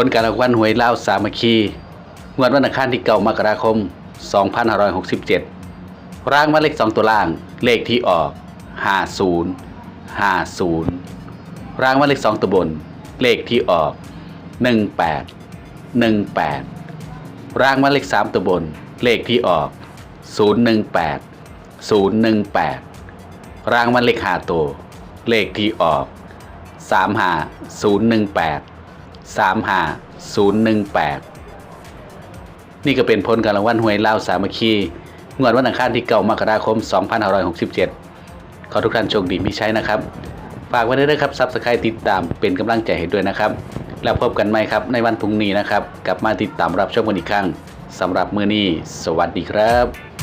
ผลการรางวัลหวยเล่าวสามัคคีงวดวันอังคารที่เก้ามกราคม 2567 ร่างวัลเลขสองตัวล่าง เลขที่ออก 50 50 ร่างวัลเลขสองตัวบน เลขที่ออก 18 18 ร่างวัลเลขสามตัวบน เลขที่ออก 018 018 ร่างวัลเลขห้าตัว เลขที่ออก 35 018 35018 นี่ก็เป็นผลการรางวัลหวยเล่าสามัคคีงวดวันอังคารที่เก้ามกราคม 2567 ขอทุกท่านโชคดีมีใช้นะครับ ฝากไว้ด้วยนะครับซับสไครต์ติดตามเป็นกำลังใจให้ด้วยนะครับ แล้วพบกันไหม่ครับในวันพรุ่งนี้นะครับ กลับมาติดตามรับชมกันอีกครั้งสำหรับมื้อนี้ สวัสดีครับ